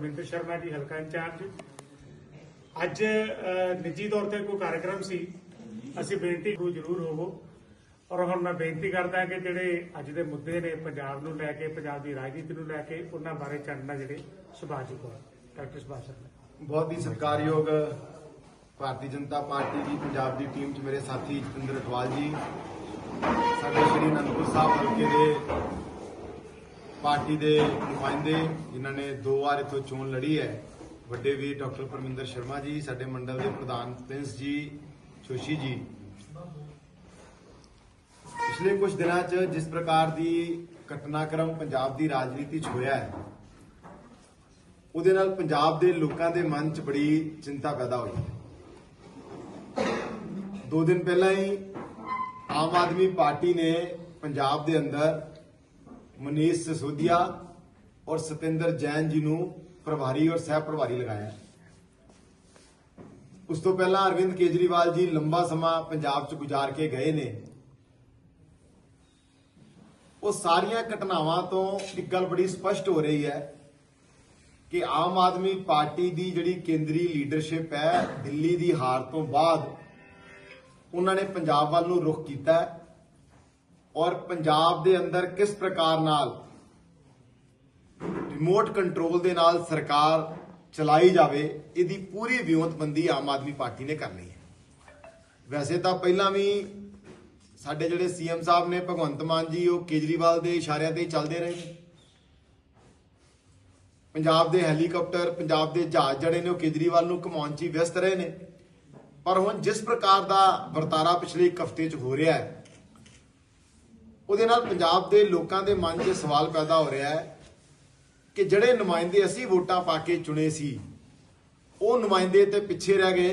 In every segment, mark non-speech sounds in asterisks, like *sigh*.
ਪਰਮਿੰਦਰ ਸ਼ਰਮਾ ਜੀ, ਹਲਕਾ ਇੰਚਾਰਜ। ਅੱਜ ਨਿੱਜੀ ਤੌਰ ਤੇ ਕੋਈ ਕਾਰਜਕ੍ਰਮ ਸੀ। ਅਸੀਂ ਬੇਨਤੀ ਕਰੂ ਜ਼ਰੂਰ ਹੋਵੋ। ਔਰ ਹੁਣ ਮੈਂ ਬੇਨਤੀ ਕਰਦਾ ਕਿ ਜਿਹੜੇ ਅੱਜ ਦੇ ਮੁੱਦੇ ਨੇ ਪੰਜਾਬ ਨੂੰ ਲੈ ਕੇ, ਪੰਜਾਬ ਦੀ ਰਾਜਨੀਤੀ ਨੂੰ ਲੈ ਕੇ, ਉਹਨਾਂ ਬਾਰੇ ਚਾਨਣਾ ਜਿਹੜੇ ਸੁਭਾਸ਼ ਜੀ ਕੋਲ। ਡਾਕਟਰ ਸੁਭਾਸ਼ ਸ਼ਰਮਾ। ਬਹੁਤ ਹੀ ਸਤਿਕਾਰਯੋਗ ਭਾਰਤੀ ਜਨਤਾ ਪਾਰਟੀ ਦੀ, ਪੰਜਾਬ ਦੀ ਟੀਮ 'ਚ ਮੇਰੇ ਸਾਥੀ ਜਤਿੰਦਰ ਅਟਵਾਲ ਜੀ, ਸਾਡੇ ਸ਼੍ਰੀ ਅਨੰਦਪੁਰ ਸਾਹਿਬ ਹਲਕੇ ਦੇ ਪਾਰਟੀ ਦੇ ਨੁਮਾਇੰਦੇ ਜਿਨ੍ਹਾਂ ਨੇ ਦੋ ਵਾਰ ਇਥੋਂ ਚੋਣ ਲੜੀ ਹੈ, ਵੱਡੇ ਵੀਰ ਡਾਕਟਰ ਪਰਮਿੰਦਰ ਸ਼ਰਮਾ ਜੀ, ਸਾਡੇ ਮੰਡਲ ਦੇ ਪ੍ਰਧਾਨ ਪ੍ਰਿੰਸ ਜੀ ਛੋਸ਼ੀ ਜੀ। ਪਿਛਲੇ ਕੁਝ ਦਿਨਾਂ 'ਚ ਜਿਸ ਪ੍ਰਕਾਰ ਦੀ ਘਟਨਾਕ੍ਰਮ ਪੰਜਾਬ ਦੀ ਰਾਜਨੀਤੀ 'ਚ ਹੋਇਆ ਹੈ, ਉਹਦੇ ਨਾਲ ਪੰਜਾਬ ਦੇ ਲੋਕਾਂ ਦੇ ਮਨ 'ਚ ਬੜੀ ਚਿੰਤਾ ਪੈਦਾ ਹੋਈ ਹੈ। ਦੋ ਦਿਨ ਪਹਿਲਾਂ ਹੀ ਆਮ ਆਦਮੀ ਪਾਰਟੀ ਨੇ ਪੰਜਾਬ ਦੇ ਅੰਦਰ ਮਨੀਸ਼ ਸਿਸੋਦੀਆ ਔਰ ਸਤਿੰਦਰ ਜੈਨ ਜੀ ਨੂੰ ਪ੍ਰਭਾਰੀ ਔਰ ਸਹਿ ਪ੍ਰਭਾਰੀ ਲਗਾਇਆ ਉਸ ਤੋਂ ਪਹਿਲਾਂ ਅਰਵਿੰਦ ਕੇਜਰੀਵਾਲ ਜੀ ਲੰਬਾ ਸਮਾਂ ਪੰਜਾਬ 'ਚ ਗੁਜ਼ਾਰ ਕੇ ਗਏ ਨੇ। ਉਹ ਸਾਰੀਆਂ ਘਟਨਾਵਾਂ ਤੋਂ ਇੱਕ ਗੱਲ ਬੜੀ ਸਪਸ਼ਟ ਹੋ ਰਹੀ ਹੈ ਕਿ ਆਮ ਆਦਮੀ ਪਾਰਟੀ ਦੀ ਜਿਹੜੀ ਕੇਂਦਰੀ ਲੀਡਰਸ਼ਿਪ ਹੈ, ਦਿੱਲੀ ਦੀ ਹਾਰ ਤੋਂ ਬਾਅਦ ਉਹਨਾਂ ਨੇ ਪੰਜਾਬ ਵੱਲ ਨੂੰ ਰੁਖ ਕੀਤਾ ਹੈ। ਔਰ ਪੰਜਾਬ ਦੇ ਅੰਦਰ ਕਿਸ ਪ੍ਰਕਾਰ ਨਾਲ ਰਿਮੋਟ ਕੰਟਰੋਲ ਦੇ ਨਾਲ ਸਰਕਾਰ ਚਲਾਈ ਜਾਵੇ, ਇਹਦੀ ਪੂਰੀ ਵਿਉਂਤਬੰਦੀ ਆਮ ਆਦਮੀ ਪਾਰਟੀ ਨੇ ਕਰ ਲਈ ਹੈ। ਵੈਸੇ ਤਾਂ ਪਹਿਲਾਂ ਵੀ ਸਾਡੇ ਜਿਹੜੇ ਸੀਐਮ ਸਾਹਿਬ ਨੇ, ਭਗਵੰਤ ਮਾਨ ਜੀ, ਉਹ ਕੇਜਰੀਵਾਲ ਦੇ ਇਸ਼ਾਰਿਆਂ ਤੇ ਚੱਲਦੇ ਰਹੇ ਨੇ। ਪੰਜਾਬ ਦੇ ਹੈਲੀਕਾਪਟਰ, ਪੰਜਾਬ ਦੇ ਜਹਾਜ਼ ਜਿਹੜੇ ਨੇ, ਉਹ ਕੇਜਰੀਵਾਲ ਨੂੰ ਘਮਾਉਣ 'ਚ ਹੀ ਵਿਅਸਤ ਰਹੇ ਨੇ। ਪਰ ਹੁਣ ਜਿਸ ਪ੍ਰਕਾਰ ਦਾ ਵਰਤਾਰਾ ਪਿਛਲੇ ਇੱਕ ਹਫ਼ਤੇ 'ਚ ਹੋ ਰਿਹਾ ਹੈ ਉਹਦੇ ਨਾਲ ਪੰਜਾਬ ਦੇ ਲੋਕਾਂ ਦੇ ਮਨ 'ਚ ਸਵਾਲ ਪੈਦਾ ਹੋ ਰਿਹਾ ਹੈ ਕਿ ਜਿਹੜੇ ਨੁਮਾਇੰਦੇ ਅਸੀਂ ਵੋਟਾਂ ਪਾ ਕੇ ਚੁਣੇ ਸੀ, ਉਹ ਨੁਮਾਇੰਦੇ ਤੇ ਪਿੱਛੇ ਰਹਿ ਗਏ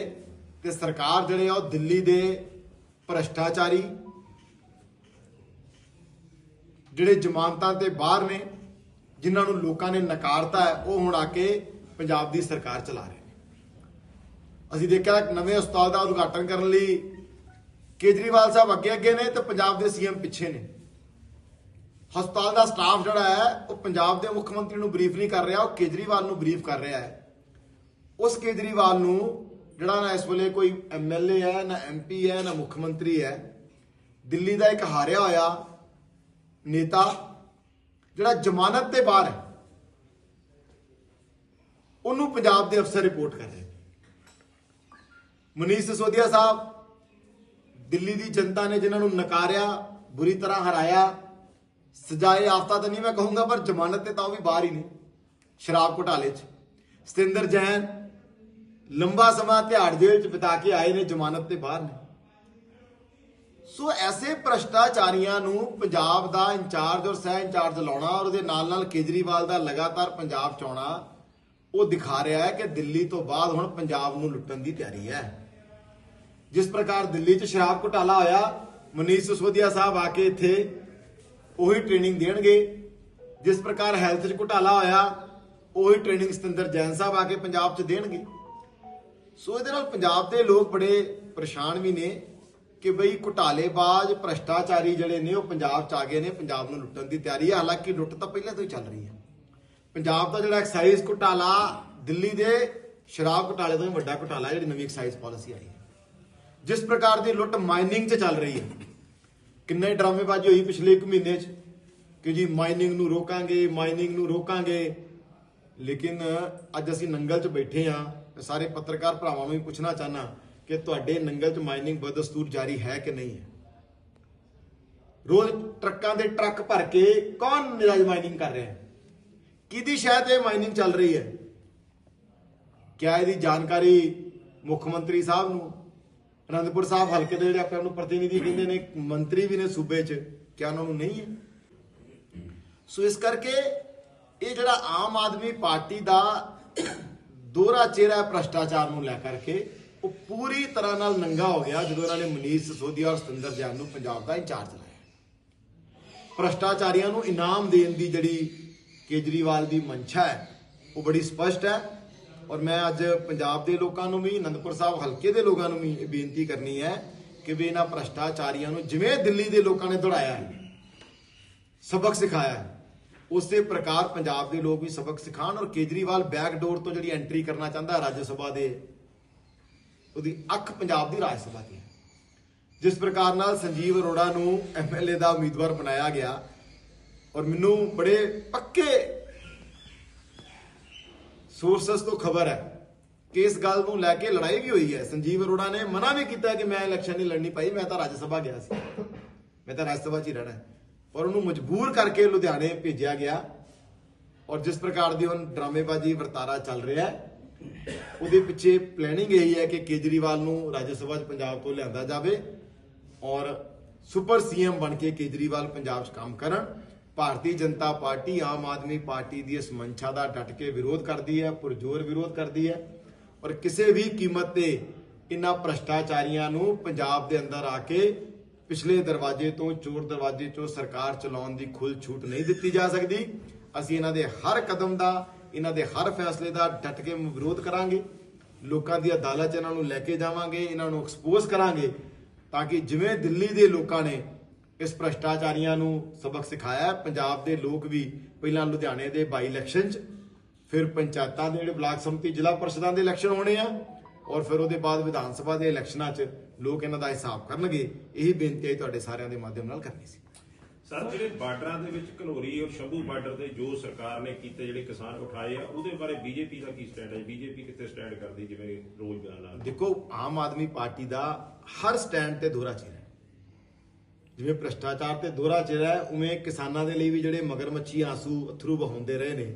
ਤੇ ਸਰਕਾਰ ਜਿਹੜੇ ਆ ਉਹ ਦਿੱਲੀ ਦੇ ਭ੍ਰਸ਼ਟਾਚਾਰੀ, ਜਿਹੜੇ ਜ਼ਮਾਨਤਾਂ ਤੇ ਬਾਹਰ ਨੇ, ਜਿਨ੍ਹਾਂ ਨੂੰ ਲੋਕਾਂ ਨੇ ਨਕਾਰਤਾ ਹੈ, ਉਹ ਹੁਣ ਆ ਕੇ ਪੰਜਾਬ ਦੀ ਸਰਕਾਰ ਚਲਾ ਰਹੇ ਨੇ। ਅਸੀਂ ਦੇਖਿਆ ਇੱਕ ਨਵੇਂ ਹਸਪਤਾਲ ਦਾ ਉਦਘਾਟਨ ਕਰਨ ਲਈ ਕੇਜਰੀਵਾਲ ਸਾਹਿਬ ਅੱਗੇ ਅੱਗੇ ਨੇ ਤੇ ਪੰਜਾਬ ਦੇ ਸੀਐਮ ਪਿੱਛੇ ਨੇ। ਹਸਪਤਾਲ ਦਾ ਸਟਾਫ ਜਿਹੜਾ ਹੈ, ਉਹ ਪੰਜਾਬ ਦੇ ਮੁੱਖ ਮੰਤਰੀ ਨੂੰ ਬਰੀਫ ਨਹੀਂ ਕਰ ਰਿਹਾ, ਉਹ ਕੇਜਰੀਵਾਲ ਨੂੰ ਬਰੀਫ ਕਰ ਰਿਹਾ ਹੈ। ਉਸ ਕੇਜਰੀਵਾਲ ਨੂੰ ਜਿਹੜਾ ਨਾ ਇਸ ਵੇਲੇ ਕੋਈ ਐਮਐਲਏ ਹੈ, ਨਾ ਐਮਪੀ ਹੈ, ਨਾ ਮੁੱਖ ਮੰਤਰੀ ਹੈ, ਦਿੱਲੀ ਦਾ ਇੱਕ ਹਾਰਿਆ ਹੋਇਆ ਨੇਤਾ, ਜਿਹੜਾ ਜ਼ਮਾਨਤ ਤੇ ਬਾਹਰ ਹੈ, ਉਹਨੂੰ ਪੰਜਾਬ ਦੇ ਅਫਸਰ ਰਿਪੋਰਟ ਕਰ ਰਹੇ ਮਨੀਸ਼ ਸਿਸੋਦੀਆ ਸਾਹਿਬ, ਦਿੱਲੀ ਦੀ ਜਨਤਾ ਨੇ ਜਿਨ੍ਹਾਂ ਨੂੰ ਨਕਾਰਿਆ, ਬੁਰੀ ਤਰ੍ਹਾਂ ਹਰਾਇਆ ਸਜਾਏ ਆਫਤਾ ਤਾਂ ਨਹੀਂ ਮੈਂ ਕਹੂੰਗਾ, ਪਰ ਜ਼ਮਾਨਤ ਤੇ ਤਾਂ ਉਹ ਵੀ ਬਾਹਰ ਹੀ ਨੇ, ਸ਼ਰਾਬ ਘੁਟਾਲੇ 'ਚ। ਸਤਿੰਦਰ ਜੈਨ ਲੰਬਾ ਸਮਾਂ ਤਿਹਾੜ ਜੇਲ੍ਹ 'ਚ ਬਿਤਾ ਕੇ ਆਏ ਨੇ, ਜ਼ਮਾਨਤ ਤੇ ਬਾਹਰ ਨੇ। ਸੋ ਐਸੇ ਭ੍ਰਸ਼ਟਾਚਾਰੀਆਂ ਨੂੰ ਪੰਜਾਬ ਦਾ ਇੰਚਾਰਜ ਔਰ ਸਹਿ ਇੰਚਾਰਜ ਲਾਉਣਾ ਔਰ ਉਹਦੇ ਨਾਲ ਨਾਲ ਕੇਜਰੀਵਾਲ ਦਾ ਲਗਾਤਾਰ ਪੰਜਾਬ ਚ ਆਉਣਾ ਉਹ ਦਿਖਾ ਰਿਹਾ ਹੈ ਕਿ ਦਿੱਲੀ ਤੋਂ ਬਾਅਦ ਹੁਣ ਪੰਜਾਬ ਨੂੰ ਲੁੱਟਣ ਦੀ ਤਿਆਰੀ ਹੈ। ਜਿਸ ਪ੍ਰਕਾਰ ਦਿੱਲੀ 'ਚ ਸ਼ਰਾਬ ਘੁਟਾਲਾ ਹੋਇਆ, ਮਨੀਸ਼ ਸਿਸੋਦੀਆ ਸਾਹਿਬ ਆ ਕੇ ਇੱਥੇ ਉਹੀ ਟ੍ਰੇਨਿੰਗ ਦੇਣਗੇ। ਜਿਸ ਪ੍ਰਕਾਰ ਹੈਲਥ 'ਚ ਘੁਟਾਲਾ ਹੋਇਆ, ਉਹੀ ਟ੍ਰੇਨਿੰਗ ਸਤਿੰਦਰ ਜੈਨ ਸਾਹਿਬ ਆ ਕੇ ਪੰਜਾਬ 'ਚ ਦੇਣਗੇ। ਸੋ ਇਹਦੇ ਨਾਲ ਪੰਜਾਬ ਦੇ ਲੋਕ ਬੜੇ ਪਰੇਸ਼ਾਨ ਵੀ ਨੇ ਕਿ ਬਈ ਘੁਟਾਲੇਬਾਜ਼, ਭ੍ਰਸ਼ਟਾਚਾਰੀ ਜਿਹੜੇ ਨੇ, ਉਹ ਪੰਜਾਬ 'ਚ ਆ ਗਏ ਨੇ, ਪੰਜਾਬ ਨੂੰ ਲੁੱਟਣ ਦੀ ਤਿਆਰੀ ਹੈ ਹਾਲਾਂਕਿ ਲੁੱਟ ਤਾਂ ਪਹਿਲਾਂ ਤੋਂ ਹੀ ਚੱਲ ਰਹੀ ਹੈ। ਪੰਜਾਬ ਦਾ ਜਿਹੜਾ ਐਕਸਾਈਜ਼ ਘੁਟਾਲਾ, ਦਿੱਲੀ ਦੇ ਸ਼ਰਾਬ ਘੁਟਾਲੇ ਤੋਂ ਵੀ ਵੱਡਾ ਘੁਟਾਲਾ ਜਿਹੜੀ ਨਵੀਂ ਐਕਸਾਈਜ਼ ਪਾਲਿਸੀ ਆਈ ਹੈ। ਜਿਸ ਪ੍ਰਕਾਰ ਦੀ ਲੁੱਟ ਮਾਈਨਿੰਗ 'ਚ ਚੱਲ ਰਹੀ ਹੈ। ਕਿੰਨੇ ਡਰਾਮੇਬਾਜ਼ੀ ਹੋਈ ਪਿਛਲੇ 1 ਮਹੀਨੇ 'ਚ ਕਿ ਜੀ ਮਾਈਨਿੰਗ ਨੂੰ ਰੋਕਾਂਗੇ ਮਾਈਨਿੰਗ ਨੂੰ ਰੋਕਾਂਗੇ। ਲੇਕਿਨ ਅੱਜ ਅਸੀਂ ਨੰਗਲ 'ਚ ਬੈਠੇ ਆ ਸਾਰੇ ਪੱਤਰਕਾਰ ਭਰਾਵਾਂ ਨੂੰ ਵੀ ਪੁੱਛਣਾ ਚਾਹਨਾ ਕਿ ਤੁਹਾਡੇ ਨੰਗਲ 'ਚ ਮਾਈਨਿੰਗ ਬਦਸਤੂਰ ਜਾਰੀ ਹੈ ਕਿ ਨਹੀਂ ਹੈ? ਰੋਜ਼ ਟਰੱਕਾਂ ਦੇ ਟਰੱਕ ਭਰ ਕੇ ਕੌਣ ਨਿਰਾਜ ਮਾਈਨਿੰਗ ਕਰ ਰਿਹਾ ਹੈ? ਕਿਹਦੀ ਸ਼ਾਇਦ ਇਹ ਮਾਈਨਿੰਗ ਚੱਲ ਰਹੀ ਹੈ? ਕਿਆ ਇਹਦੀ ਜਾਣਕਾਰੀ ਮੁੱਖ ਮੰਤਰੀ ਸਾਹਿਬ ਨੂੰ ਅਨੰਦਪੁਰ ਸਾਹਿਬ ਹਲਕੇ ਦੇ ਜਿਹੜੇ ਆਪਣੇ ਆਪ ਨੂੰ ਪ੍ਰਤੀਨਿਧੀ ਕਹਿੰਦੇ ਨੇ, ਮੰਤਰੀ ਵੀ ਨੇ ਸੂਬੇ 'ਚ, ਕਿਆ ਉਹਨਾਂ ਨੂੰ ਨਹੀਂ ਹੈ? ਸੋ ਇਸ ਕਰਕੇ ਇਹ ਜਿਹੜਾ ਆਮ ਆਦਮੀ ਪਾਰਟੀ ਦਾ ਦੋਹਰਾ ਚਿਹਰਾ ਹੈ ਭ੍ਰਸ਼ਟਾਚਾਰ ਨੂੰ ਲੈ ਕਰਕੇ, ਉਹ ਪੂਰੀ ਤਰ੍ਹਾਂ ਨਾਲ ਨੰਗਾ ਹੋ ਗਿਆ ਜਦੋਂ ਇਹਨਾਂ ਨੇ ਮਨੀਸ਼ ਸਿਸੋਦੀਆ ਔਰ ਸਤਿੰਦਰ ਜੈਨ ਨੂੰ ਪੰਜਾਬ ਦਾ ਇੰਚਾਰਜ ਲਾਇਆ। ਭ੍ਰਸ਼ਟਾਚਾਰੀਆਂ ਨੂੰ ਇਨਾਮ ਦੇਣ ਦੀ ਜਿਹੜੀ ਕੇਜਰੀਵਾਲ ਦੀ ਮੰਸ਼ਾ ਹੈ, ਉਹ ਬੜੀ ਸਪਸ਼ਟ ਹੈ। ਔਰ ਮੈਂ ਅੱਜ ਪੰਜਾਬ ਦੇ ਲੋਕਾਂ ਨੂੰ ਵੀ, ਅਨੰਦਪੁਰ ਸਾਹਿਬ ਹਲਕੇ ਦੇ ਲੋਕਾਂ ਨੂੰ ਵੀ ਬੇਨਤੀ ਕਰਨੀ ਹੈ ਕਿ ਵੀ ਇਹਨਾਂ ਭ੍ਰਸ਼ਟਾਚਾਰੀਆਂ ਨੂੰ ਜਿਵੇਂ ਦਿੱਲੀ ਦੇ ਲੋਕਾਂ ਨੇ ਦੌੜਾਇਆ ਹੈ, ਸਬਕ ਸਿਖਾਇਆ ਹੈ, ਉਸੇ ਪ੍ਰਕਾਰ ਪੰਜਾਬ ਦੇ ਲੋਕ ਵੀ ਸਬਕ ਸਿਖਾਣ ਔਰ ਕੇਜਰੀਵਾਲ ਬੈਕ ਡੋਰ ਤੋਂ ਜਿਹੜੀ ਐਂਟਰੀ ਕਰਨਾ ਚਾਹੁੰਦਾ ਰਾਜ ਸਭਾ ਦੇ, ਉਹਦੀ ਅੱਖ ਪੰਜਾਬ ਦੀ ਰਾਜ ਸਭਾ ਦੀ ਹੈ। ਜਿਸ ਪ੍ਰਕਾਰ ਨਾਲ ਸੰਜੀਵ ਅਰੋੜਾ ਨੂੰ ਐਮਐਲਏ ਦਾ ਉਮੀਦਵਾਰ ਬਣਾਇਆ ਗਿਆ ਔਰ ਮੈਨੂੰ ਬੜੇ ਪੱਕੇ ਸੋਰਸਸ ਤੋਂ ਖਬਰ ਹੈ ਕਿ ਇਸ ਗੱਲ ਨੂੰ ਲੈ ਕੇ ਲੜਾਈ ਵੀ ਹੋਈ ਹੈ। ਸੰਜੀਵ ਅਰੋੜਾ ਨੇ ਮਨਾ ਵੀ ਕੀਤਾ ਕਿ ਮੈਂ ਇਲੈਕਸ਼ਨ ਨਹੀਂ ਲੜਨੀ ਭਾਈ, ਮੈਂ ਤਾਂ ਰਾਜ ਸਭਾ ਗਿਆ ਸੀ। ਮੈਂ ਤਾਂ ਰਾਜ ਸਭਾ 'ਚ ਹੀ ਰਹਿਣਾ ਪਰ ਉਹਨੂੰ ਮਜਬੂਰ ਕਰਕੇ ਲੁਧਿਆਣੇ ਭੇਜਿਆ ਗਿਆ ਔਰ ਜਿਸ ਪ੍ਰਕਾਰ ਦੀ ਹੁਣ ਡਰਾਮੇਬਾਜ਼ੀ, ਵਰਤਾਰਾ ਚੱਲ ਰਿਹਾ ਹੈ, ਉਹਦੇ ਪਿੱਛੇ ਪਲੈਨਿੰਗ ਇਹੀ ਹੈ ਕਿ ਕੇਜਰੀਵਾਲ ਨੂੰ ਰਾਜ ਸਭਾ 'ਚ ਪੰਜਾਬ ਤੋਂ ਲਿਆਂਦਾ ਜਾਵੇ ਔਰ ਸੁਪਰ ਸੀਐਮ ਬਣ ਕੇ ਕੇਜਰੀਵਾਲ ਪੰਜਾਬ 'ਚ ਕੰਮ ਕਰਨ। ਭਾਰਤੀ ਜਨਤਾ ਪਾਰਟੀ ਆਮ ਆਦਮੀ ਪਾਰਟੀ ਦੀ ਇਸ ਮੰਸ਼ਾ ਦਾ ਡਟ ਕੇ ਵਿਰੋਧ ਕਰਦੀ ਹੈ, ਪੁਰਜੋਰ ਵਿਰੋਧ ਕਰਦੀ ਹੈ ਔਰ ਕਿਸੇ ਵੀ ਕੀਮਤ ਤੇ ਇਨ੍ਹਾਂ ਭ੍ਰਸ਼ਟਾਚਾਰੀਆਂ ਨੂੰ ਪੰਜਾਬ ਦੇ ਅੰਦਰ ਆ ਕੇ ਪਿਛਲੇ ਦਰਵਾਜ਼ੇ ਤੋਂ, ਚੋਰ ਦਰਵਾਜ਼ੇ ਤੋਂ ਸਰਕਾਰ ਚਲਾਉਣ ਦੀ ਖੁੱਲ ਛੂਟ ਨਹੀਂ ਦਿੱਤੀ ਜਾ ਸਕਦੀ। ਅਸੀਂ ਇਹਨਾਂ ਦੇ ਹਰ ਕਦਮ ਦਾ ਇਹਨਾਂ ਦੇ ਹਰ ਫੈਸਲੇ ਦਾ ਡਟ ਕੇ ਵਿਰੋਧ ਕਰਾਂਗੇ। ਲੋਕਾਂ ਦੀ ਅਦਾਲਤ ਇਹਨਾਂ ਨੂੰ ਲੈ ਕੇ ਜਾਵਾਂਗੇ ਇਹਨਾਂ ਨੂੰ ਐਕਸਪੋਜ਼ ਕਰਾਂਗੇ ਤਾਂ ਕਿ ਜਿਵੇਂ ਦਿੱਲੀ ਦੇ ਲੋਕਾਂ ਨੇ ਇਸ ਭ੍ਰਸ਼ਟਾਚਾਰੀਆਂ ਨੂੰ ਸਬਕ ਸਿਖਾਇਆ ਪੰਜਾਬ ਦੇ ਲੋਕ ਵੀ ਪਹਿਲਾਂ ਲੁਧਿਆਣੇ ਦੇ ਬਾਈ ਇਲੈਕਸ਼ਨ 'ਚ ਫਿਰ ਪੰਚਾਇਤਾਂ ਦੇ ਜਿਹੜੇ ਬਲਾਕ ਸੰਮਤੀ ਜ਼ਿਲ੍ਹਾ ਪਰਿਸ਼ਦਾਂ ਦੇ ਇਲੈਕਸ਼ਨ ਹੋਣੇ ਆ ਔਰ ਫਿਰ ਉਹਦੇ ਬਾਅਦ ਵਿਧਾਨ ਸਭਾ ਦੇ ਇਲੈਕਸ਼ਨਾਂ 'ਚ ਲੋਕ ਇਹਨਾਂ ਦਾ ਹਿਸਾਬ ਕਰਨਗੇ। ਇਹੀ ਬੇਨਤੀ ਹੈ ਤੁਹਾਡੇ ਸਾਰਿਆਂ ਦੇ ਮਾਧਿਅਮ ਨਾਲ ਕਰਨੀ ਸੀ। ਸਰ ਜਿਹੜੇ ਬਾਰਡਰਾਂ ਦੇ ਵਿੱਚ ਘਨੌਰੀ ਔਰ ਸ਼ੰਭੂ ਬਾਰਡਰ ਦੇ ਜੋ ਸਰਕਾਰ ਨੇ ਕੀਤੇ ਜਿਹੜੇ ਕਿਸਾਨ ਉਠਾਏ ਆ ਉਹਦੇ ਬਾਰੇ ਬੀਜੇਪੀ ਦਾ ਕੀ ਸਟੈਂਡ ਹੈ? ਬੀਜੇਪੀ ਕਿੱਥੇ ਸਟੈਂਡ ਕਰਦੀ ਜਿਵੇਂ ਰੋਜ਼ ਬਿਆਨ ਦੇਖੋ ਆਮ ਆਦਮੀ ਪਾਰਟੀ ਦਾ ਹਰ ਸਟੈਂਡ ਤੇ ਦੋਹਰਾ ਚਿਹਰਾ ਹੈ। ਜਿਵੇਂ ਭ੍ਰਸ਼ਟਾਚਾਰ ਤੇ ਦੋਹਰਾ ਚਿਹਰਾ ਹੈ, ਉਵੇਂ ਕਿਸਾਨਾਂ ਦੇ ਲਈ ਵੀ ਜਿਹੜੇ ਮਗਰਮੱਛੀ ਆਂਸੂ ਅਥਰੂ ਵਹਾਉਂਦੇ ਰਹੇ ਨੇ,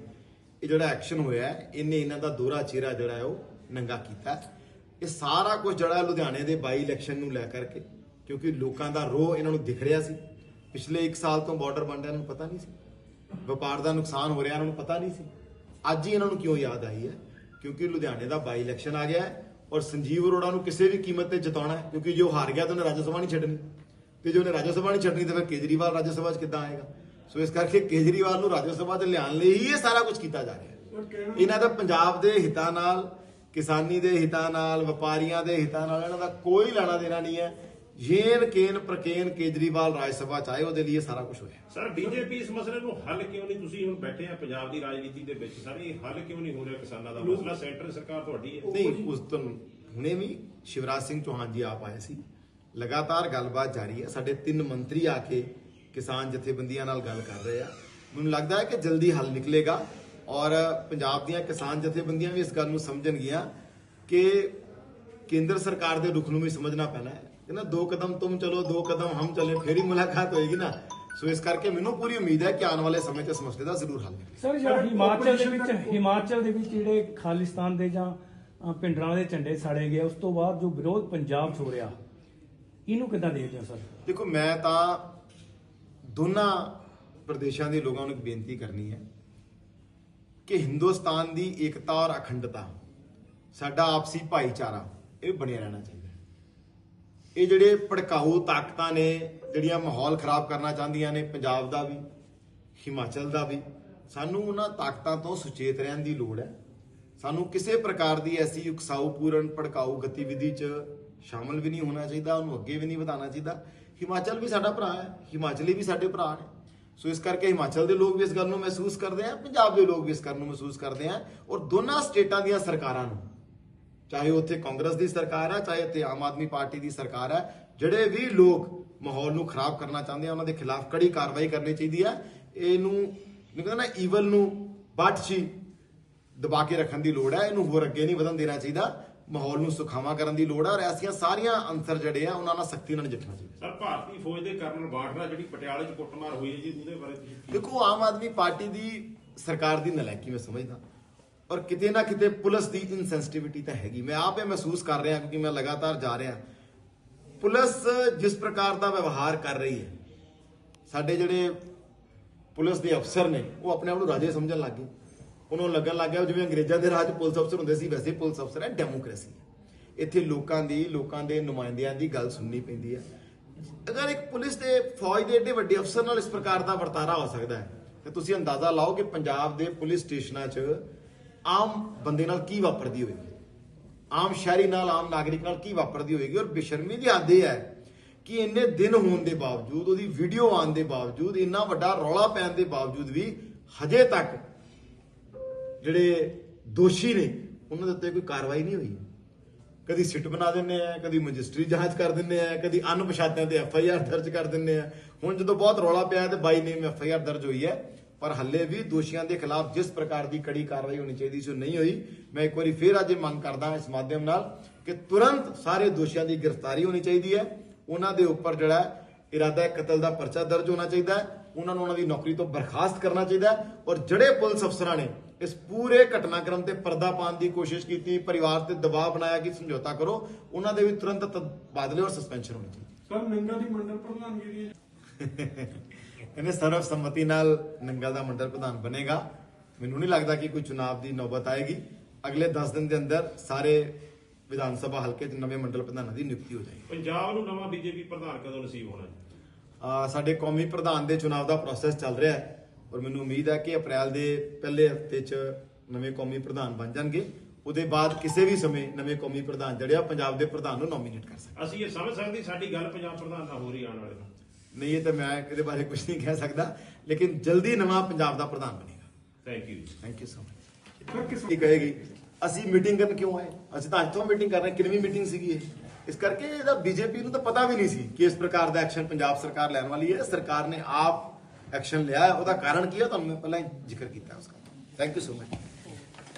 ਇਹ ਜਿਹੜਾ ਐਕਸ਼ਨ ਹੋਇਆ ਇਹਨੇ ਇਹਨਾਂ ਦਾ ਦੋਹਰਾ ਚਿਹਰਾ ਜਿਹੜਾ ਹੈ, ਉਹ ਨੰਗਾ ਕੀਤਾ। ਇਹ ਸਾਰਾ ਕੁਝ ਜਿਹੜਾ ਲੁਧਿਆਣੇ ਦੇ ਬਾਈ ਇਲੈਕਸ਼ਨ ਨੂੰ ਲੈ ਕਰਕੇ, ਕਿਉਂਕਿ ਲੋਕਾਂ ਦਾ ਰੋਹ ਇਹਨਾਂ ਨੂੰ ਦਿਖ ਰਿਹਾ ਸੀ। ਪਿਛਲੇ 1 ਸਾਲ ਤੋਂ ਬਾਰਡਰ ਬੰਦਿਆਂ ਨੂੰ ਪਤਾ ਨਹੀਂ ਸੀ। ਵਪਾਰ ਦਾ ਨੁਕਸਾਨ ਹੋ ਰਿਹਾ, ਇਹਨਾਂ ਨੂੰ ਪਤਾ ਨਹੀਂ ਸੀ। ਅੱਜ ਹੀ ਇਹਨਾਂ ਨੂੰ ਕਿਉਂ ਯਾਦ ਆਈ ਹੈ? ਕਿਉਂਕਿ ਲੁਧਿਆਣੇ ਦਾ ਬਾਈ ਇਲੈਕਸ਼ਨ ਆ ਗਿਆ ਹੈ ਔਰ ਸੰਜੀਵ ਅਰੋੜਾ ਨੂੰ ਕਿਸੇ ਵੀ ਕੀਮਤ ਤੇ ਜਿਤਾਉਣਾ ਹੈ, ਕਿਉਂਕਿ ਜੇ ਉਹ ਹਾਰ ਗਿਆ ਤਾਂ ਉਹਨੇ ਰਾਜ ਸਭਾ ਨਹੀਂ ਛੱਡਣੀ। ਤੇ ਜੇ ਉਹਨੇ ਰਾਜ ਸਭਾ ਨਹੀਂ ਛੱਡਣੀ ਤਾਂ ਫਿਰ ਕੇਜਰੀਵਾਲ ਰਾਜ ਸਭਾ 'ਚ ਕਿੱਦਾਂ ਆਏਗਾ? ਸੋ ਇਸ ਕਰਕੇ ਕੇਜਰੀਵਾਲ ਨੂੰ ਰਾਜ ਸਭਾ 'ਤੇ ਲਿਆਉਣ ਲਈ ਹੀ ਇਹ ਸਾਰਾ ਕੁਝ ਕੀਤਾ ਜਾ ਰਿਹਾ ਹੈ। ਇਹਨਾਂ ਦਾ ਪੰਜਾਬ ਦੇ ਹਿੱਤਾਂ ਨਾਲ ਕਿਸਾਨੀ ਦੇ ਹਿੱਤਾਂ ਨਾਲ ਵਪਾਰੀਆਂ ਦੇ ਹਿੱਤਾਂ ਨਾਲ ਇਹਨਾਂ ਦਾ ਕੋਈ ਲੈਣਾ ਦੇਣਾ ਨਹੀਂ ਹੈ। ਯੇਨ ਕੇਨ ਪ੍ਰਕੇਨ ਕੇਜਰੀਵਾਲ ਰਾਜ ਸਭਾ 'ਚ ਆਏ ਉਹਦੇ ਲਈ ਸਾਰਾ ਕੁਝ ਹੋਇਆ ਸਰ ਬੀਜੇਪੀ ਇਸ ਮਸਲੇ ਨੂੰ ਹੱਲ ਕਿਉਂ ਨਹੀਂ? ਤੁਸੀਂ ਹੁਣ ਬੈਠੇ ਆ ਪੰਜਾਬ ਦੀ ਰਾਜਨੀਤੀ ਦੇ ਵਿੱਚ। ਸਰ ਇਹ ਹੱਲ ਕਿਉਂ ਨਹੀਂ ਹੋ ਰਿਹਾ ਕਿਸਾਨਾਂ ਦਾ ਮਸਲਾ? ਸੈਂਟਰ ਸਰਕਾਰ ਤੁਹਾਡੀ ਹੈ। ਨਹੀਂ ਉਸ ਤੋਂ ਹੁਣੇ ਵੀ ਸ਼ਿਵਰਾਜ ਸਿੰਘ ਚੌਹਾਨ ਜੀ ਆਪ ਆਏ ਸੀ। ਲਗਾਤਾਰ ਗੱਲਬਾਤ ਜਾਰੀ ਹੈ। ਸਾਡੇ ਤਿੰਨ ਮੰਤਰੀ ਆ ਕੇ ਕਿਸਾਨ ਜਥੇਬੰਦੀਆਂ ਨਾਲ ਗੱਲ ਕਰ ਰਹੇ ਆ। ਮੈਨੂੰ ਲੱਗਦਾ ਹੈ ਕਿ ਜਲਦੀ ਹੱਲ ਨਿਕਲੇਗਾ ਔਰ ਪੰਜਾਬ ਦੀਆਂ ਕਿਸਾਨ ਜਥੇਬੰਦੀਆਂ ਵੀ ਇਸ ਗੱਲ ਨੂੰ ਸਮਝਣਗੀਆਂ ਕਿ ਕੇਂਦਰ ਸਰਕਾਰ ਦੇ ਰੁਖ ਨੂੰ ਵੀ ਸਮਝਣਾ ਪੈਣਾ ਹੈ। ਕਿ ਨਾ ਦੋ ਕਦਮ ਤੁਮ ਚਲੋ, ਦੋ ਕਦਮ ਹਮ ਚਲੇ, ਫੇਰ ਹੀ ਮੁਲਾਕਾਤ ਹੋਏਗੀ ਨਾ। ਸੋ ਇਸ ਕਰਕੇ ਮੈਨੂੰ ਪੂਰੀ ਉਮੀਦ ਹੈ ਕਿ ਆਉਣ ਵਾਲੇ ਸਮੇਂ 'ਚ ਇਸ ਮਸਲੇ ਦਾ ਜ਼ਰੂਰ ਹੱਲ ਨਿਕਲੇਗਾ। ਸਰ ਹਿਮਾਚਲ ਦੇ ਵਿੱਚ, ਹਿਮਾਚਲ ਦੇ ਵਿੱਚ ਜਿਹੜੇ ਖਾਲਿਸਤਾਨ ਦੇ ਜਾਂ ਪਿੰਡਰਾਂ ਦੇ ਝੰਡੇ ਸਾੜੇ ਗਏ, ਉਸ ਤੋਂ ਬਾਅਦ ਜੋ ਵਿਰੋਧ ਪੰਜਾਬ 'ਚ ਹੋ ਰਿਹਾ ਇਹਨੂੰ ਕਿੱਦਾਂ ਦੇਖਦੇ ਹੋ ਸਰ? ਦੇਖੋ, ਮੈਂ ਤਾਂ ਦੋਨਾਂ ਪ੍ਰਦੇਸ਼ਾਂ ਦੇ ਲੋਕਾਂ ਨੂੰ ਬੇਨਤੀ ਕਰਨੀ ਹੈ ਕਿ ਹਿੰਦੁਸਤਾਨ ਦੀ ਏਕਤਾ ਔਰ ਅਖੰਡਤਾ, ਸਾਡਾ ਆਪਸੀ ਭਾਈਚਾਰਾ, ਇਹ ਬਣਿਆ ਰਹਿਣਾ ਚਾਹੀਦਾ ਇਹ ਜਿਹੜੇ ਭੜਕਾਊ ਤਾਕਤਾਂ ਨੇ, ਜਿਹੜੀਆਂ ਮਾਹੌਲ ਖਰਾਬ ਕਰਨਾ ਚਾਹੁੰਦੀਆਂ ਨੇ, ਪੰਜਾਬ ਦਾ ਵੀ, ਹਿਮਾਚਲ ਦਾ ਵੀ, ਸਾਨੂੰ ਉਹਨਾਂ ਤਾਕਤਾਂ ਤੋਂ ਸੁਚੇਤ ਰਹਿਣ ਦੀ ਲੋੜ ਹੈ। ਸਾਨੂੰ ਕਿਸੇ ਪ੍ਰਕਾਰ ਦੀ ਐਸੀ ਉਕਸਾਊਪੂਰਨ, ਭੜਕਾਊ ਗਤੀਵਿਧੀ 'ਚ ਸ਼ਾਮਲ ਵੀ ਨਹੀਂ ਹੋਣਾ ਚਾਹੀਦਾ, ਉਹਨੂੰ ਅੱਗੇ ਵੀ ਨਹੀਂ ਵਧਾਉਣਾ ਚਾਹੀਦਾ। ਹਿਮਾਚਲ ਵੀ ਸਾਡਾ ਭਰਾ ਹੈ, ਹਿਮਾਚਲੀ ਵੀ ਸਾਡੇ ਭਰਾ ਨੇ। ਸੋ ਇਸ ਕਰਕੇ ਹਿਮਾਚਲ ਦੇ ਲੋਕ ਵੀ ਇਸ ਗੱਲ ਨੂੰ ਮਹਿਸੂਸ ਕਰਦੇ ਆ, ਪੰਜਾਬ ਦੇ ਲੋਕ ਵੀ ਇਸ ਗੱਲ ਨੂੰ ਮਹਿਸੂਸ ਕਰਦੇ ਆ, ਔਰ ਦੋਨਾਂ ਸਟੇਟਾਂ ਦੀਆਂ ਸਰਕਾਰਾਂ ਨੂੰ, ਚਾਹੇ ਉੱਥੇ ਕਾਂਗਰਸ ਦੀ ਸਰਕਾਰ ਹੈ ਚਾਹੇ ਇੱਥੇ ਆਮ ਆਦਮੀ ਪਾਰਟੀ ਦੀ ਸਰਕਾਰ ਹੈ ਜਿਹੜੇ ਵੀ ਲੋਕ ਮਾਹੌਲ ਨੂੰ ਖਰਾਬ ਕਰਨਾ ਚਾਹੁੰਦੇ ਆ, ਉਹਨਾਂ ਦੇ ਖਿਲਾਫ ਕੜੀ ਕਾਰਵਾਈ ਕਰਨੀ ਚਾਹੀਦੀ ਹੈ ਇਹਨੂੰ ਨਹੀਂ ਕਹਿੰਦਾ ਨਾ ਈਵਲ ਨੂੰ ਬਾਟਸ਼ੀ ਦਬਾ ਕੇ ਰੱਖਣ ਦੀ ਲੋੜ ਹੈ ਇਹਨੂੰ ਹੋਰ ਅੱਗੇ ਨਹੀਂ ਵਧਣ ਦੇਣਾ ਚਾਹੀਦਾ। ਮਾਹੌਲ ਨੂੰ ਸੁਖਾਵਾਂ ਕਰਨ ਦੀ ਲੋੜ ਹੈ ਔਰ ਐਸੀਆਂ ਸਾਰੀਆਂ ਅੰਸਰ ਜਿਹੜੇ ਆ ਉਹਨਾਂ ਨਾਲ ਸਖਤੀ ਨਾਲ ਨਜਿੱਠਣਾ ਚਾਹੀਦਾ। ਸਰ ਭਾਰਤੀ ਫੌਜ ਦੇ ਕਰਨਲ ਬਾਠਰਾ ਜਿਹੜੀ ਪਟਿਆਲੇ 'ਚ ਕੁੱਟਮਾਰ ਹੋਈ ਹੈ ਜੀ ਉਹਦੇ ਬਾਰੇ ਤੁਸੀਂ ਦੇਖੋ ਆਮ ਆਦਮੀ ਪਾਰਟੀ ਦੀ ਸਰਕਾਰ ਦੀ ਨਲਾਇਕੀ ਮੈਂ ਸਮਝਦਾ। ਔਰ ਕਿਤੇ ਨਾ ਕਿਤੇ ਪੁਲਿਸ ਦੀ ਇਨਸੈਂਸਿਟਿਵਿਟੀ ਤਾਂ ਹੈਗੀ। ਮੈਂ ਆਪ ਇਹ ਮਹਿਸੂਸ ਕਰ ਰਿਹਾ ਕਿਉਂਕਿ ਮੈਂ ਲਗਾਤਾਰ ਜਾ ਰਿਹਾ। ਪੁਲਿਸ ਜਿਸ ਪ੍ਰਕਾਰ ਦਾ ਵਿਵਹਾਰ ਕਰ ਰਹੀ ਹੈ ਸਾਡੇ ਜਿਹੜੇ ਪੁਲਿਸ ਦੇ ਅਫਸਰ ਨੇ ਉਹ ਆਪਣੇ ਆਪ ਨੂੰ ਰਾਜੇ ਸਮਝਣ ਲੱਗ ਗਏ। ਉਹਨਾਂ ਨੂੰ ਲੱਗਣ ਲੱਗ ਗਿਆ, ਜਿਵੇਂ ਅੰਗਰੇਜ਼ਾਂ ਦੇ ਰਾਜ ਪੁਲਿਸ ਅਫਸਰ ਹੁੰਦੇ ਸੀ, ਵੈਸੇ ਪੁਲਿਸ ਅਫਸਰ ਹੈ ਡੈਮੋਕ੍ਰੇਸੀ ਇੱਥੇ ਲੋਕਾਂ ਦੀ, ਲੋਕਾਂ ਦੇ ਨੁਮਾਇੰਦਿਆਂ ਦੀ ਗੱਲ ਸੁਣਨੀ ਪੈਂਦੀ ਹੈ। ਅਗਰ ਇੱਕ ਪੁਲਿਸ ਤੇ ਫੌਜ ਦੇ ਏਡੇ ਵੱਡੇ ਅਫਸਰ ਨਾਲ ਇਸ ਪ੍ਰਕਾਰ ਦਾ ਵਰਤਾਰਾ ਹੋ ਸਕਦਾ ਹੈ, ਤੇ ਤੁਸੀਂ ਅੰਦਾਜ਼ਾ ਲਾਓ ਕਿ ਪੰਜਾਬ ਦੇ ਪੁਲਿਸ ਸਟੇਸ਼ਨਾਂ 'ਚ ਆਮ ਬੰਦੇ ਨਾਲ ਕੀ ਵਾਪਰਦੀ ਹੋਵੇਗੀ ਆਮ ਸ਼ਹਿਰੀ ਨਾਲ, ਆਮ ਨਾਗਰਿਕ ਨਾਲ ਕੀ ਵਾਪਰਦੀ ਹੋਵੇਗੀ ਔਰ ਬੇਸ਼ਰਮੀ ਦੀ ਹੱਦ ਇਹ ਹੈ ਕਿ ਇੰਨੇ ਦਿਨ ਹੋਣ ਦੇ ਬਾਵਜੂਦ, ਉਹਦੀ ਵੀਡੀਓ ਆਉਣ ਦੇ ਬਾਵਜੂਦ, ਇੰਨਾ ਵੱਡਾ ਰੌਲਾ ਪੈਣ ਦੇ ਬਾਵਜੂਦ ਵੀ ਹਜੇ ਤੱਕ ਜਿਹੜੇ ਦੋਸ਼ੀ ਨੇ, ਉਹਨਾਂ ਦੇ ਉੱਤੇ ਕੋਈ ਕਾਰਵਾਈ ਨਹੀਂ ਹੋਈ। ਕਦੀ ਸਿੱਟ ਬਣਾ ਦਿੰਨੇ ਆ, ਕਦੀ ਮਜਿਸਟਰੀ ਜਾਂਚ ਕਰ ਦਿੰਨੇ ਆ, ਕਦੀ ਅਣਪਛਾਤਿਆਂ ਤੇ ਐਫ ਆਈ ਆਰ ਦਰਜ ਕਰ ਦਿੰਨੇ ਆ। ਹੁਣ ਜਦੋਂ ਬਹੁਤ ਰੌਲਾ ਪਿਆ ਤੇ ਬਾਈ ਨੇਮ ਐਫ ਆਈ ਆਰ ਦਰਜ ਹੋਈ ਹੈ, ਪਰ ਹੱਲੇ ਵੀ ਦੋਸ਼ੀਆਂ ਦੇ ਖਿਲਾਫ ਜਿਸ ਪ੍ਰਕਾਰ ਦੀ ਕੜੀ ਕਾਰਵਾਈ ਹੋਣੀ ਚਾਹੀਦੀ ਸੀ ਉਹ ਨਹੀਂ ਹੋਈ। ਮੈਂ ਇੱਕ ਵਾਰੀ ਫੇਰ ਅੱਜ ਮੰਗ ਕਰਦਾ ਇਸ ਮਾਧਿਅਮ ਨਾਲ ਕਿ ਤੁਰੰਤ ਸਾਰੇ ਦੋਸ਼ੀਆਂ ਦੀ ਗ੍ਰਿਫਤਾਰੀ ਹੋਣੀ ਚਾਹੀਦੀ ਹੈ। ਉਹਨਾਂ ਦੇ ਉੱਪਰ ਜਿਹੜਾ ਇਰਾਦਾ ਕਤਲ ਦਾ ਪਰਚਾ ਦਰਜ ਹੋਣਾ ਚਾਹੀਦਾ ਹੈ। ਉਹਨਾਂ ਨੂੰ ਉਹਨਾਂ ਦੀ ਨੌਕਰੀ ਤੋਂ ਬਰਖਾਸਤ ਕਰਨਾ ਚਾਹੀਦਾ ਹੈ। ਔਰ ਜਿਹੜੇ ਪੁਲਿਸ ਅਫਸਰਾਂ ਨੇ ਇਸ ਪੂਰੇ ਘਟਨਾਕ੍ਰਮ ਤੇ ਪਰਦਾ ਪਾਉਣ ਦੀ ਕੋਸ਼ਿਸ਼ ਕੀਤੀ ਪਰਿਵਾਰ ਤੇ ਦਬਾਅ ਬਣਾਇਆ ਕਿ ਸਮਝੌਤਾ ਕਰੋ ਉਹਨਾਂ ਦੇ ਵੀ ਤੁਰੰਤ ਤਬਾਦਲੇ ਔਰ ਸਸਪੈਂਸ਼ਨ ਹੋਣੀ ਚਾਹੀਦੀ। ਸਰ ਨੰਗਾ ਦੀ ਮੰਡਲ ਪ੍ਰਧਾਨਗੀ ਦੀ *laughs* ਇਹਨੇ ਸਰਵ ਸੰਮਤੀ ਨਾਲ ਨੰਗਲ ਦਾ ਮੰਡਲ ਪ੍ਰਧਾਨ ਬਣੇਗਾ। ਮੈਨੂੰ ਨਹੀਂ ਲੱਗਦਾ ਕਿ ਕੋਈ ਚੁਣਾਵ ਦੀ ਨੌਬਤ ਆਏਗੀ। ਅਗਲੇ 10 ਦਿਨ ਦੇ ਅੰਦਰ ਸਾਰੇ ਵਿਧਾਨ ਸਭਾ ਹਲਕੇ 'ਚ ਨਵੇਂ ਮੰਡਲ ਪ੍ਰਧਾਨਾਂ ਦੀ ਨਿਯੁਕਤੀ ਹੋ ਜਾਏਗੀ। ਪੰਜਾਬ ਨੂੰ ਨਵਾਂ ਬੀਜੇਪੀ ਪ੍ਰਧਾਨ ਕਦੋਂ ਨਸੀਬ ਹੋਣਾ ਸਾਡੇ ਕੌਮੀ ਪ੍ਰਧਾਨ ਦੇ ਚੁਣਾਵ ਦਾ ਪ੍ਰੋਸੈਸ ਚੱਲ ਰਿਹਾ ਹੈ। ਔਰ ਮੈਨੂੰ ਉਮੀਦ ਹੈ ਕਿ ਅਪ੍ਰੈਲ ਦੇ ਪਹਿਲੇ ਹਫ਼ਤੇ 'ਚ ਨਵੇਂ ਕੌਮੀ ਪ੍ਰਧਾਨ ਬਣ ਜਾਣਗੇ। ਉਹਦੇ ਬਾਅਦ ਕਿਸੇ ਵੀ ਸਮੇਂ ਨਵੇਂ ਕੌਮੀ ਪ੍ਰਧਾਨ ਜਿਹੜੇ ਆ ਪੰਜਾਬ ਦੇ ਪ੍ਰਧਾਨ ਨੂੰ ਨੋਮੀਨੇਟ ਕਰ ਸਕਦੇ। ਅਸੀਂ ਇਹ ਸਮਝ ਸਕਦੇ ਸਾਡੀ ਗੱਲ ਪੰਜਾਬ ਪ੍ਰਧਾਨ ਨਾਲ ਹੋ ਰਹੀ ਆਉਣ ਵਾਲੇ ਨਹੀਂ ਇਹ ਤਾਂ ਮੈਂ ਇਹਦੇ ਬਾਰੇ ਕੁਝ ਨਹੀਂ ਕਹਿ ਸਕਦਾ। ਲੇਕਿਨ ਜਲਦੀ ਨਵਾਂ ਪੰਜਾਬ ਦਾ ਪ੍ਰਧਾਨ ਬਣੇਗਾ। Thank you ji thank you so much ਕੀ ਕਹੇਗੀ? ਅਸੀਂ ਮੀਟਿੰਗ ਕਰਨ ਕਿਉਂ ਆਏ? ਅਸੀਂ ਤਾਂ ਅੱਜ ਤੋਂ ਮੀਟਿੰਗ ਕਰ ਰਹੇ ਕਿੰਨੀ ਮੀਟਿੰਗ ਸੀਗੀ ਇਹ? ਇਸ ਕਰਕੇ ਇਹਦਾ ਬੀਜੇਪੀ ਨੂੰ ਤਾਂ ਪਤਾ ਵੀ ਨਹੀਂ ਸੀ ਕਿ ਇਸ ਪ੍ਰਕਾਰ ਦਾ ਐਕਸ਼ਨ ਪੰਜਾਬ ਸਰਕਾਰ ਲੈਣ ਵਾਲੀ ਹੈ। ਸਰਕਾਰ ਨੇ ਆਪ ਐਕਸ਼ਨ ਲਿਆ, ਉਹਦਾ ਕਾਰਨ ਕੀ ਹੈ ਤੁਹਾਨੂੰ ਮੈਂ ਪਹਿਲਾਂ ਹੀ ਜ਼ਿਕਰ ਕੀਤਾ ਉਸਦਾ ਥੈਂਕ ਯੂ ਸੋ ਮਚ